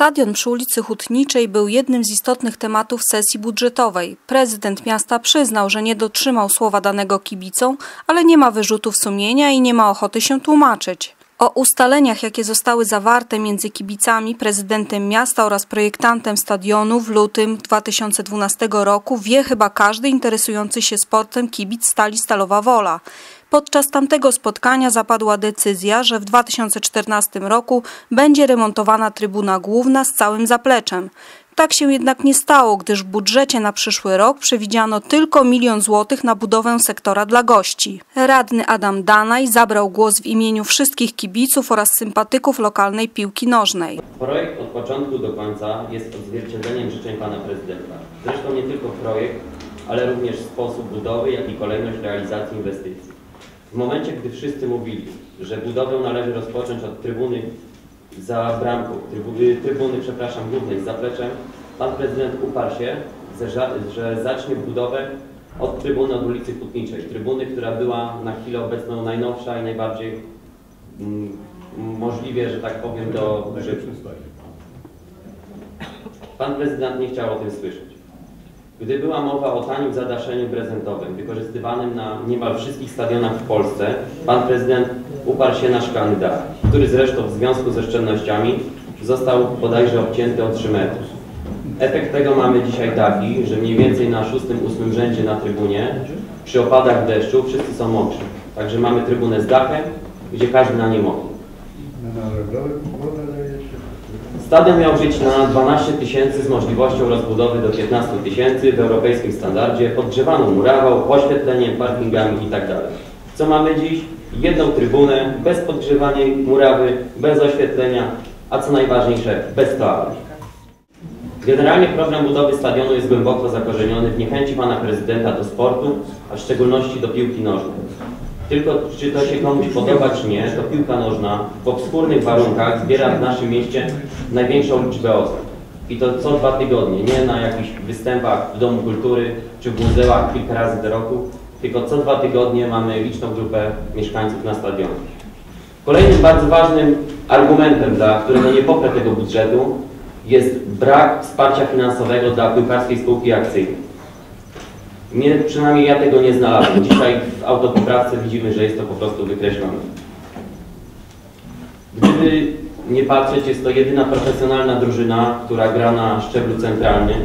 Stadion przy ulicy Hutniczej był jednym z istotnych tematów sesji budżetowej. Prezydent miasta przyznał, że nie dotrzymał słowa danego kibicom, ale nie ma wyrzutów sumienia i nie ma ochoty się tłumaczyć. O ustaleniach, jakie zostały zawarte między kibicami, prezydentem miasta oraz projektantem stadionu w lutym 2012 roku wie chyba każdy interesujący się sportem kibic Stali Stalowa Wola. Podczas tamtego spotkania zapadła decyzja, że w 2014 roku będzie remontowana trybuna główna z całym zapleczem. Tak się jednak nie stało, gdyż w budżecie na przyszły rok przewidziano tylko milion złotych na budowę sektora dla gości. Radny Adam Danaj zabrał głos w imieniu wszystkich kibiców oraz sympatyków lokalnej piłki nożnej. Projekt od początku do końca jest odzwierciedleniem życzeń pana prezydenta. Zresztą nie tylko projekt, ale również sposób budowy, jak i kolejność realizacji inwestycji. W momencie, gdy wszyscy mówili, że budowę należy rozpocząć od trybuny za bramką, trybuny, trybuny przepraszam, głównej z zapleczem, pan prezydent uparł się, że, zacznie budowę od trybuny od ulicy Hutniczej. Trybuny, która była na chwilę obecną najnowsza i najbardziej mm, możliwie, że tak powiem, do użytku. Pan prezydent nie chciał o tym słyszeć. Gdy była mowa o tanim zadaszeniu prezentowym, wykorzystywanym na niemal wszystkich stadionach w Polsce, pan prezydent uparł się na szklany dach, który zresztą w związku ze oszczędnościami został bodajże obcięty o 3 metry. Efekt tego mamy dzisiaj taki, że mniej więcej na szóstym, ósmym rzędzie na trybunie przy opadach deszczu wszyscy są mokrzy. Także mamy trybunę z dachem, gdzie każdy na nie mokry. Stadion miał być na 12 tysięcy z możliwością rozbudowy do 15 tysięcy w europejskim standardzie, podgrzewaną murawą, oświetleniem, parkingami itd. Co mamy dziś? Jedną trybunę, bez podgrzewania murawy, bez oświetlenia, a co najważniejsze, bez toalet. Generalnie program budowy stadionu jest głęboko zakorzeniony w niechęci pana prezydenta do sportu, a w szczególności do piłki nożnej. Tylko czy to się komuś podoba, czy nie, to piłka nożna w obskurnych warunkach zbiera w naszym mieście największą liczbę osób. I to co dwa tygodnie, nie na jakichś występach w Domu Kultury czy w muzeach kilka razy do roku, tylko co dwa tygodnie mamy liczną grupę mieszkańców na stadionie. Kolejnym bardzo ważnym argumentem, dla którego nie poprę tego budżetu, jest brak wsparcia finansowego dla piłkarskiej spółki akcyjnej. Nie, przynajmniej ja tego nie znalazłem. Dzisiaj w autopoprawce widzimy, że jest to po prostu wykreślone. Gdyby nie patrzeć, jest to jedyna profesjonalna drużyna, która gra na szczeblu centralnym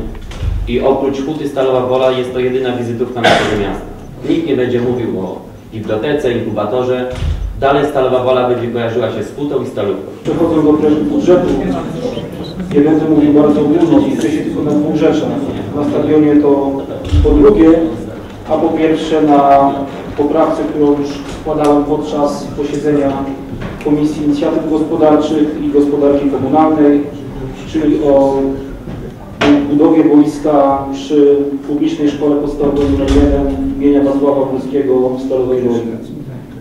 i oprócz Huty Stalowa Wola jest to jedyna wizytówka naszego miasta. Nikt nie będzie mówił o bibliotece, inkubatorze. Dalej Stalowa Wola będzie kojarzyła się z Hutą i Stalówką. Przechodzą do budżetu. Nie będę mówił bardzo ogólnie, skupię się tylko na dwóch rzeczach. Na stadionie to po drugie, a po pierwsze na poprawce, którą już składałem podczas posiedzenia Komisji Inicjatyw Gospodarczych i Gospodarki Komunalnej, czyli o budowie boiska przy publicznej szkole podstawowej nr 1 imienia Wacława Polskiego w Stalowej Woli.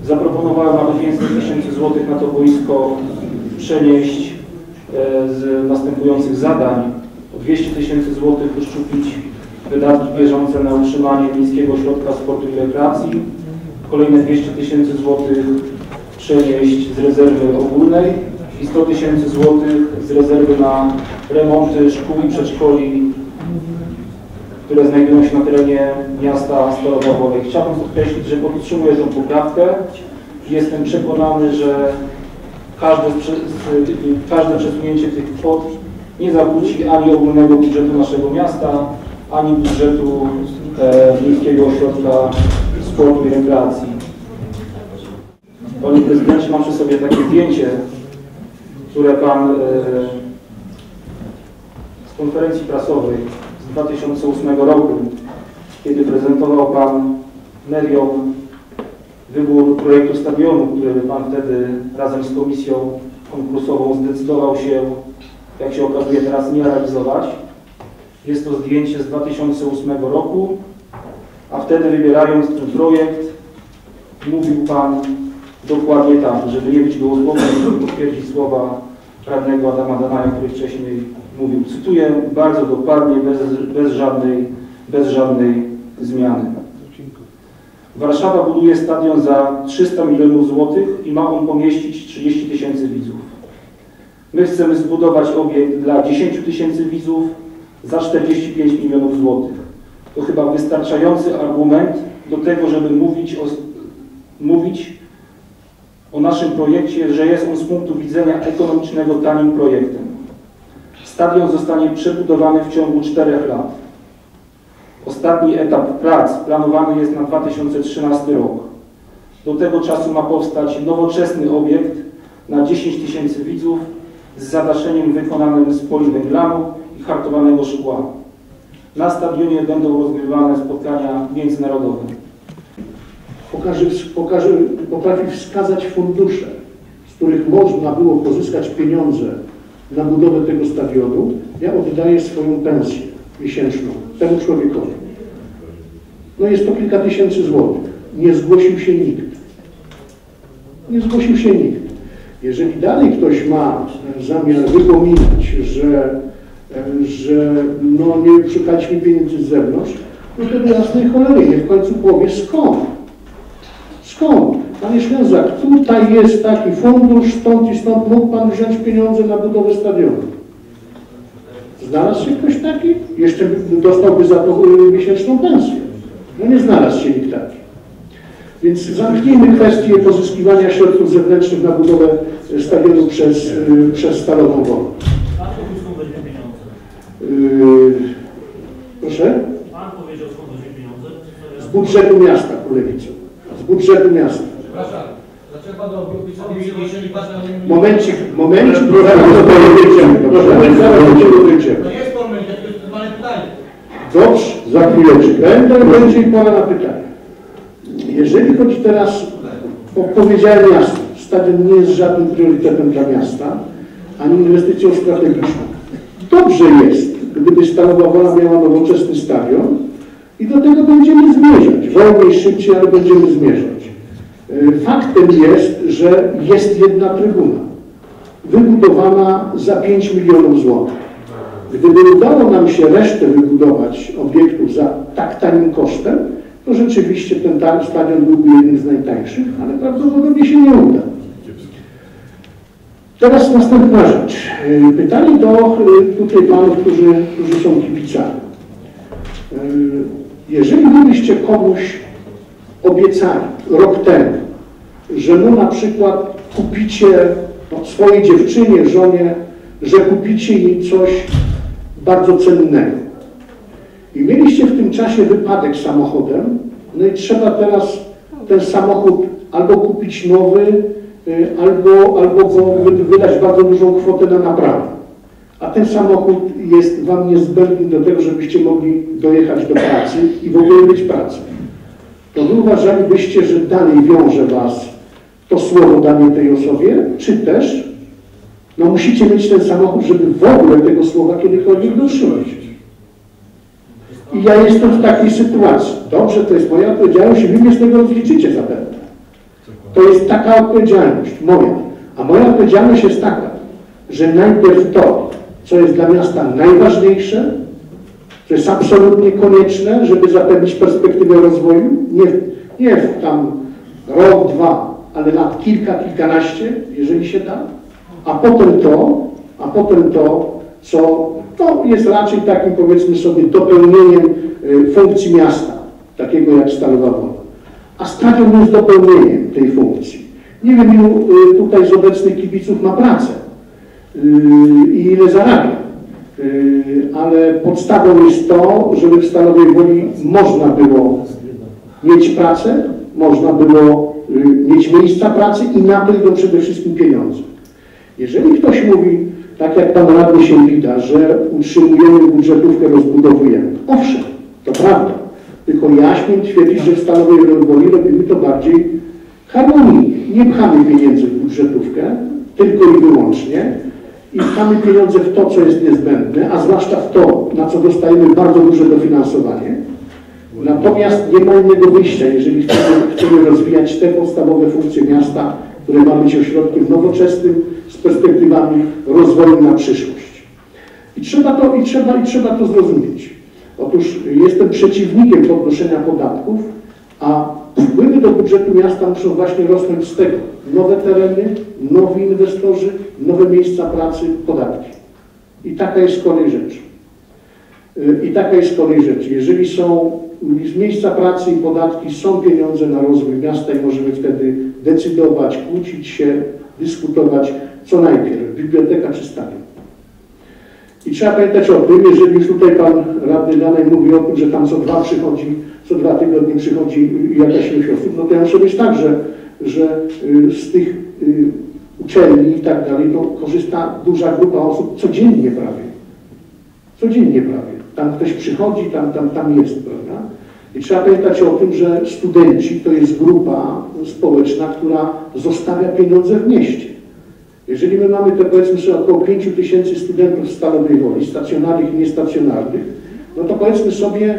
Zaproponowałem, aby 500 tysięcy złotych na to boisko przenieść e, z następujących zadań. O 200 tysięcy złotych uszczuplić wydatki bieżące na utrzymanie Miejskiego Ośrodka Sportu i Rekreacji. Kolejne 200 tysięcy złotych przenieść z rezerwy ogólnej i 100 tysięcy złotych z rezerwy na remonty szkół i przedszkoli, które znajdują się na terenie miasta Stalowa Wola. Chciałbym podkreślić, że podtrzymuję tę poprawkę. Jestem przekonany, że każde, każde przesunięcie tych kwot nie zakłóci ani ogólnego budżetu naszego miasta, ani budżetu e, Miejskiego Ośrodka Sportu i Rekreacji. Panie Prezydencie, mam przy sobie takie zdjęcie, które Pan e, z konferencji prasowej z 2008 roku, kiedy prezentował Pan mediom wybór projektu stadionu, który Pan wtedy razem z komisją konkursową zdecydował się, jak się okazuje teraz, nie realizować. Jest to zdjęcie z 2008 roku, a wtedy wybierając ten projekt mówił Pan dokładnie tak, żeby nie być gołosłownym, żeby potwierdzić słowa radnego Adama Danaja, który wcześniej mówił. Cytuję bardzo dokładnie, bez, bez, żadnej, bez żadnej zmiany. Warszawa buduje stadion za 300 milionów złotych i ma on pomieścić 30 tysięcy widzów. My chcemy zbudować obiekt dla 10 tysięcy widzów za 45 milionów złotych. To chyba wystarczający argument do tego, żeby mówić o, mówić o naszym projekcie, że jest on z punktu widzenia ekonomicznego tanim projektem. Stadion zostanie przebudowany w ciągu 4 lat. Ostatni etap prac planowany jest na 2013 rok. Do tego czasu ma powstać nowoczesny obiekt na 10 tysięcy widzów z zadaszeniem wykonanym z poliwęglanu hartowanego szkła. Na stadionie będą rozgrywane spotkania międzynarodowe. pokaże, pokaże, potrafi wskazać fundusze, z których można było pozyskać pieniądze na budowę tego stadionu, ja oddaję swoją pensję miesięczną temu człowiekowi. No jest to kilka tysięcy złotych. Nie zgłosił się nikt. Nie zgłosił się nikt. Jeżeli dalej ktoś ma zamiar wypominać, że, że no nie szukaliśmy pieniędzy z zewnątrz, no to do jasnej cholery, niech w końcu powie skąd. Skąd? Panie Ślęzak, tutaj jest taki fundusz, stąd i stąd mógł Pan wziąć pieniądze na budowę stadionu. Znalazł się ktoś taki? Jeszcze by- dostałby za to y, miesięczną pensję. No nie znalazł się nikt taki. Więc zamknijmy kwestię pozyskiwania środków zewnętrznych na budowę y, stadionu przez, y, przez Stalową Wolę. Pan powiedział skąd weźmie pieniądze. Yy, proszę? Pan powiedział skąd weźmie pieniądze. Z budżetu miasta, kolegico. Z budżetu miasta. Przepraszam, dlaczego obiecał, jeżeli pan Momencik, momencik, do do tego dojdziemy. To jest moment, jak to jest pytanie. Dobrze, za chwileczkę. Będę, będzie i pora na pytanie. Jeżeli chodzi teraz, o, powiedziałem jasno, stadion nie jest żadnym priorytetem dla miasta, ani inwestycją strategiczną. Dobrze jest, gdyby Stalowa Wola miała nowoczesny stadion i do tego będziemy zmierzać. Wolniej, szybciej, ale będziemy zmierzać. Y, Faktem jest, że jest jedna trybuna, wybudowana za 5 milionów złotych. Gdyby udało nam się resztę wybudować obiektów za tak tanim kosztem, to rzeczywiście ten ta- stadion byłby jednym z najtańszych, ale prawdopodobnie się nie uda. Teraz następna rzecz. Y, Pytanie do y, tutaj panów, którzy, którzy są kibicami. Y, Jeżeli byście komuś obiecali rok temu, że mu na przykład kupicie no, swojej dziewczynie, żonie, że kupicie jej coś bardzo cennego. I mieliście w tym czasie wypadek samochodem, no i trzeba teraz ten samochód albo kupić nowy, albo, albo wy- wydać bardzo dużą kwotę na naprawę. A ten samochód jest Wam niezbędny do tego, żebyście mogli dojechać do pracy i w ogóle być pracy. To Wy uważalibyście, że dalej wiąże Was to słowo danie tej osobie, czy też no musicie mieć ten samochód, żeby w ogóle tego słowa kiedykolwiek dotrzymać. I ja jestem w takiej sytuacji. Dobrze, to jest moja odpowiedzialność i wy mnie z tego rozliczycie zapewne. To jest taka odpowiedzialność moja. A moja odpowiedzialność jest taka, że najpierw to, co jest dla miasta najważniejsze, co jest absolutnie konieczne, żeby zapewnić perspektywę rozwoju, nie, nie tam rok, dwa, ale lat kilka, kilkanaście, jeżeli się da, a potem to, a potem to, co no, jest raczej takim powiedzmy sobie dopełnieniem y, funkcji miasta, takiego jak Stalowa Wola. A stadion jest dopełnieniem tej funkcji. Nie wiem, ilu y, tutaj z obecnych kibiców ma pracę y, i ile zarabia. Y, ale podstawą jest to, żeby w Stalowej Woli można było mieć pracę, można było mieć miejsca pracy i na to przede wszystkim pieniądze. Jeżeli ktoś mówi, tak jak Pan Radny się wita, że utrzymujemy budżetówkę, rozbudowujemy. Owszem, to prawda. Tylko ja śmiem twierdzić, że w Stalowej Woli robimy to bardziej harmonijnie. Nie pchamy pieniędzy w budżetówkę, tylko i wyłącznie i pchamy pieniądze w to, co jest niezbędne, a zwłaszcza w to, na co dostajemy bardzo duże dofinansowanie. Natomiast nie ma innego wyjścia, jeżeli chcemy, chcemy rozwijać te podstawowe funkcje miasta, które ma być ośrodkiem nowoczesnym z perspektywami rozwoju na przyszłość. I trzeba to, i trzeba, i trzeba to zrozumieć. Otóż jestem przeciwnikiem podnoszenia podatków, a wpływy do budżetu miasta muszą właśnie rosnąć z tego. Nowe tereny, nowi inwestorzy, nowe miejsca pracy, podatki. I taka jest kolej rzeczy. Y, I taka jest kolej rzeczy. Jeżeli są z miejsca pracy i podatki, są pieniądze na rozwój miasta i możemy wtedy decydować, kłócić się, dyskutować, co najpierw, biblioteka czy stadion. I trzeba pamiętać o tym, jeżeli już tutaj pan radny Danej mówi o tym, że tam co dwa przychodzi, co dwa tygodnie przychodzi jakaś ilość osób, no to ja muszę być tak, że, że y, z tych y, uczelni i tak dalej, to korzysta duża grupa osób codziennie prawie. Codziennie prawie. Tam ktoś przychodzi, tam, tam, tam jest, prawda? I trzeba pamiętać o tym, że studenci to jest grupa społeczna, która zostawia pieniądze w mieście. Jeżeli my mamy te powiedzmy sobie około 5 tysięcy studentów z Stalowej Woli, stacjonarnych i niestacjonarnych, no to powiedzmy sobie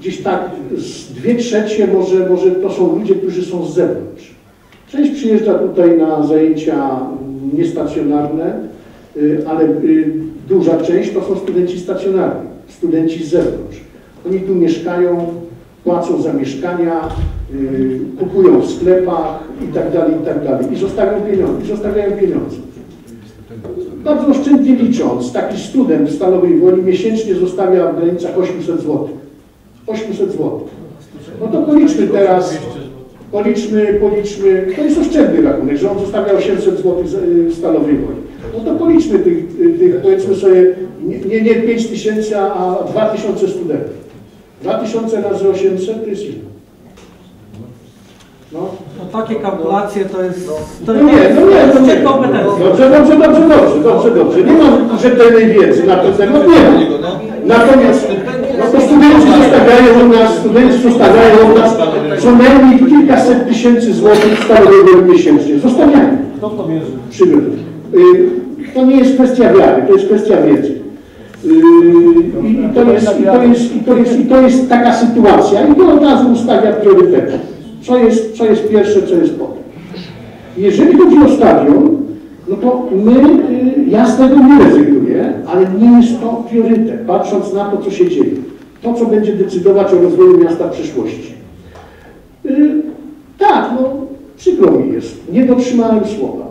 gdzieś tak z dwie trzecie może, może to są ludzie, którzy są z zewnątrz. Część przyjeżdża tutaj na zajęcia niestacjonarne, y, ale y, duża część to są studenci stacjonarni, studenci z zewnątrz. Oni tu mieszkają, płacą za mieszkania, y, kupują w sklepach i tak dalej, i tak dalej. I zostawiają pieniądze. I zostawiają pieniądze. Bardzo oszczędnie licząc, taki student w Stalowej Woli miesięcznie zostawia w granicach 800 zł. 800 zł. No to policzmy teraz, policzmy, policzmy, to jest oszczędny rachunek, że on zostawia 800 zł w Stalowej Woli. No to policzmy tych, tych powiedzmy sobie, nie, nie 5 tysięcy, a 2 tysiące studentów. 2000 razy 800 to jest ile? No, No takie kalkulacje to jest... To no nie, no nie, no nie. kompetencja. Dobrze, dobrze, dobrze, dobrze, dobrze, dobrze. Nie mam rzetelnej wiedzy na ten temat, nie mam. Natomiast no to studenci zostawiają u nas, studenci zostawiają u nas co najmniej kilkaset tysięcy złotych stałego miesięcznie. Zostawiają. Kto w to wierzy? Przybyt. Y, To nie jest kwestia wiary, to jest kwestia wiedzy. I i to jest, i to jest, i to jest, i to jest taka sytuacja i to od razu ustawia priorytety. Co jest, co jest pierwsze, co jest potem. Jeżeli chodzi o stadion, no to my, y, ja z tego nie rezygnuję, ale nie jest to priorytet, patrząc na to, co się dzieje. To, co będzie decydować o rozwoju miasta w przyszłości. Y, Tak, no przykro mi jest, nie dotrzymałem słowa.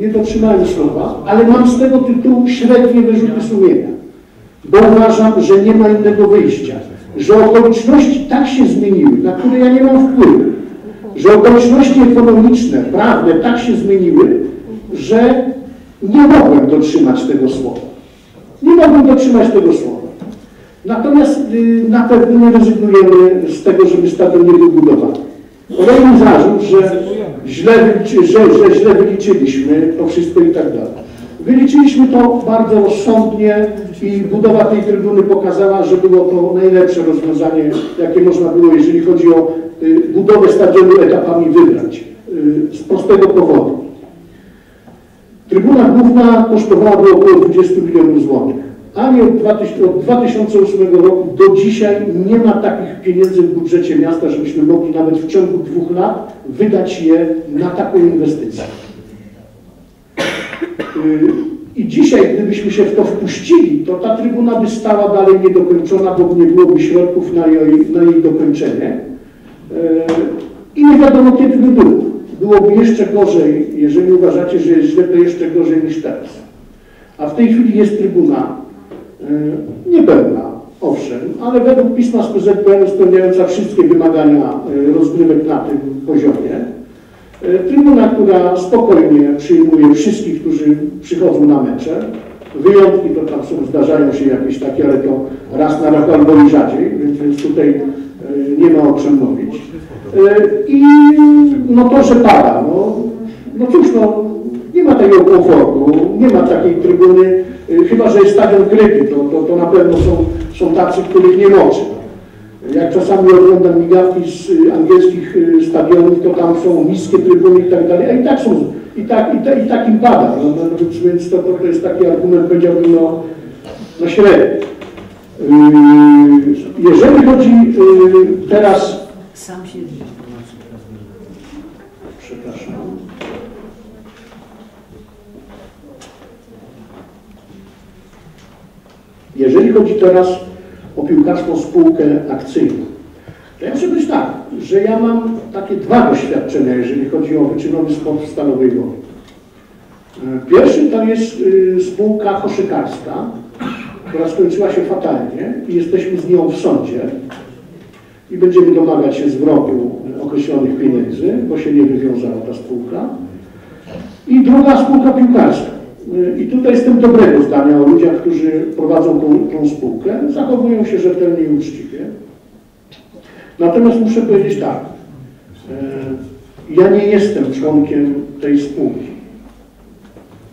Nie dotrzymałem słowa, ale mam z tego tytułu średnie wyrzuty sumienia. Bo uważam, że nie ma innego wyjścia. Że okoliczności tak się zmieniły, na które ja nie mam wpływu. Że okoliczności ekonomiczne, prawne tak się zmieniły, że nie mogłem dotrzymać tego słowa. Nie mogłem dotrzymać tego słowa. Natomiast y, na pewno nie rezygnujemy z tego, żeby stadion nie był budowany. Kolejny zarzut, że źle, że, że źle wyliczyliśmy to wszystko i tak dalej. Wyliczyliśmy to bardzo rozsądnie i budowa tej trybuny pokazała, że było to najlepsze rozwiązanie, jakie można było, jeżeli chodzi o y, budowę stadionu etapami wybrać. Y, z prostego powodu. Trybuna główna kosztowałaby około 20 milionów złotych. 2000 od 2008 roku do dzisiaj nie ma takich pieniędzy w budżecie miasta, żebyśmy mogli nawet w ciągu dwóch lat wydać je na taką inwestycję. Yy, I dzisiaj, gdybyśmy się w to wpuścili, to ta trybuna by stała dalej niedokończona, bo nie byłoby środków na jej, na jej dokończenie. Yy, I nie wiadomo, kiedy by było. Byłoby jeszcze gorzej, jeżeli uważacie, że jest źle, to jeszcze gorzej niż teraz. A w tej chwili jest trybuna yy, niepełna, owszem, ale według pisma z PZPN spełniająca wszystkie wymagania rozgrywek na tym poziomie. Yy, Trybuna, która spokojnie przyjmuje wszystkich, którzy przychodzą na mecze. Wyjątki to tam są, zdarzają się jakieś takie, ale to raz na rok albo i rzadziej, więc, tutaj yy, nie ma o czym mówić. Yy, I no to, że pada, no, no cóż, no, nie ma tego komfortu, nie ma takiej trybuny, chyba że jest stadion kryty, to, to, to na pewno są, są tacy, których nie moczy. Jak czasami oglądam migawki z y, angielskich y, stadionów, to tam są niskie trybuny i tak dalej, a i tak są, i tak, i, ta, i tak im pada, no, no, więc, więc to, to, jest taki argument, powiedziałbym, no, no średni. Yy, Jeżeli chodzi teraz... Sam się Przepraszam. Jeżeli chodzi teraz piłkarską spółkę akcyjną, to ja muszę powiedzieć tak, że ja mam takie dwa doświadczenia, jeżeli chodzi o wyczynowy sport w. E, Pierwszy to jest y, spółka koszykarska, która skończyła się fatalnie i jesteśmy z nią w sądzie i będziemy domagać się zwrotu określonych pieniędzy, bo się nie wywiązała ta spółka. I druga spółka piłkarska. Y, I tutaj jestem dobrego zdania o ludziach, którzy prowadzą tą, tą spółkę, zachowują się rzetelnie i uczciwie. Natomiast muszę powiedzieć tak, y, ja nie jestem członkiem tej spółki.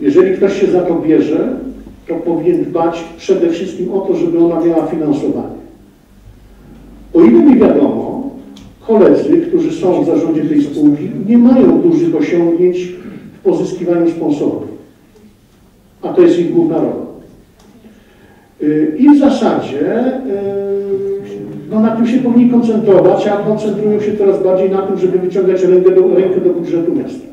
Jeżeli ktoś się za to bierze, to powinien dbać przede wszystkim o to, żeby ona miała finansowanie. O ile mi wiadomo, koledzy, którzy są w zarządzie tej spółki, nie mają dużych osiągnięć w pozyskiwaniu sponsorów. A to jest ich główna rola. Y, I w zasadzie y, no, na tym się powinni koncentrować, a koncentrują się coraz bardziej na tym, żeby wyciągać rękę do, rękę do budżetu miasta.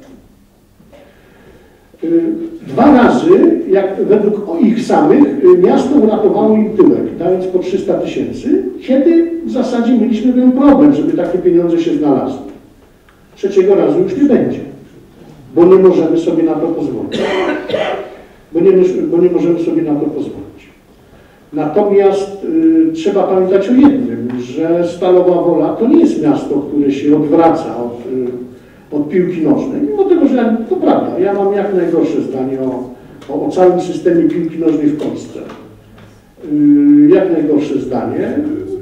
Y, Dwa razy, jak według ich samych, miasto uratowało im tyłek, dając po 300 tysięcy, kiedy w zasadzie mieliśmy ten problem, żeby takie pieniądze się znalazły. Trzeciego razu już nie będzie, bo nie możemy sobie na to pozwolić. Bo nie, bo nie możemy sobie na to pozwolić. Natomiast y, trzeba pamiętać o jednym, że Stalowa Wola to nie jest miasto, które się odwraca od, y, od piłki nożnej. Mimo tego, że to prawda, ja mam jak najgorsze zdanie o, o, o całym systemie piłki nożnej w Polsce. Y, jak najgorsze zdanie.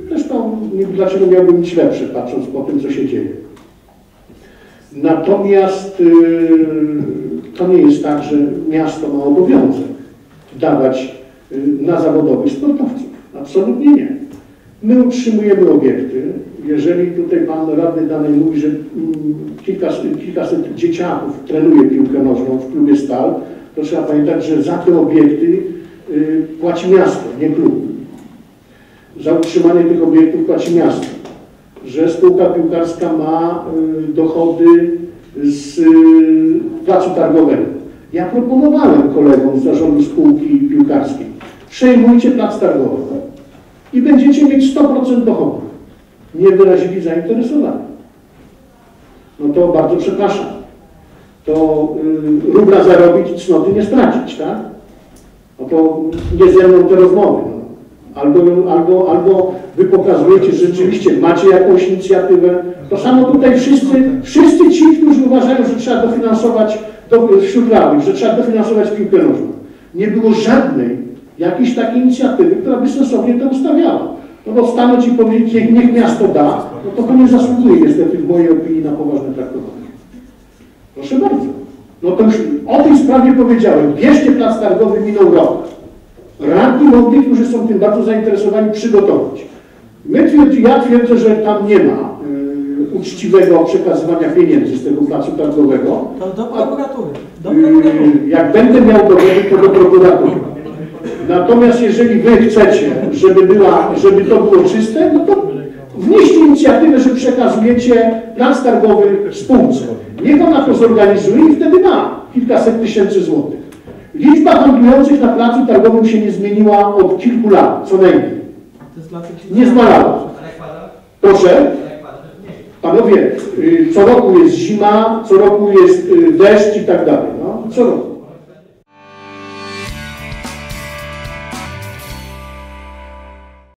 Zresztą nie- dlaczego miałbym mieć lepsze, patrząc po tym, co się dzieje. Natomiast y, to nie jest tak, że miasto ma obowiązek dawać y, na zawodowych sportowców. Absolutnie nie. My utrzymujemy obiekty. Jeżeli tutaj pan radny danej mówi, że mm, kilkaset, kilkaset dzieciaków trenuje piłkę nożną w klubie Stal, to trzeba pamiętać, że za te obiekty y, płaci miasto, nie klub. Za utrzymanie tych obiektów płaci miasto. Że spółka piłkarska ma y, dochody z y, placu targowego. Ja proponowałem kolegom z zarządu spółki piłkarskiej, przejmujcie plac targowy i będziecie mieć 100% dochodów. Nie wyrazili zainteresowania. No to bardzo przepraszam. To y, rubla zarobić cnoty nie stracić, tak? No to nie ze mną te rozmowy. Albo, albo, albo wy pokazujecie, że rzeczywiście macie jakąś inicjatywę. To samo tutaj wszyscy, wszyscy ci, którzy uważają, że trzeba dofinansować do, wśród radnych, że trzeba dofinansować piłkę nożną. Nie było żadnej jakiejś takiej inicjatywy, która by sensownie to ustawiała. No bo stanąć i powiedzieć, niech, niech miasto da, no to to nie zasługuje niestety w mojej opinii na poważne traktowanie. Proszę bardzo. No to już o tej sprawie powiedziałem. Bierzcie plac targowy, minął rok. Radni mogli, którzy są tym bardzo zainteresowani, przygotować. My twierdzi, ja twierdzę, że tam nie ma y, uczciwego przekazywania pieniędzy z tego placu targowego. To do prokuratury. Do prokuratury. Y, jak będę miał dowody, to do prokuratury. Natomiast jeżeli wy chcecie, żeby, była, żeby to było czyste, no to wnieście inicjatywę, że przekazujecie plac targowy spółce. Niech ona to zorganizuje i wtedy ma kilkaset tysięcy złotych. Liczba handlujących na placu targowym się nie zmieniła od kilku lat, co najmniej. To jest dla tych- Nie zmalała. Proszę, panowie, y, co roku jest zima, co roku jest y, deszcz i tak dalej. No, co roku.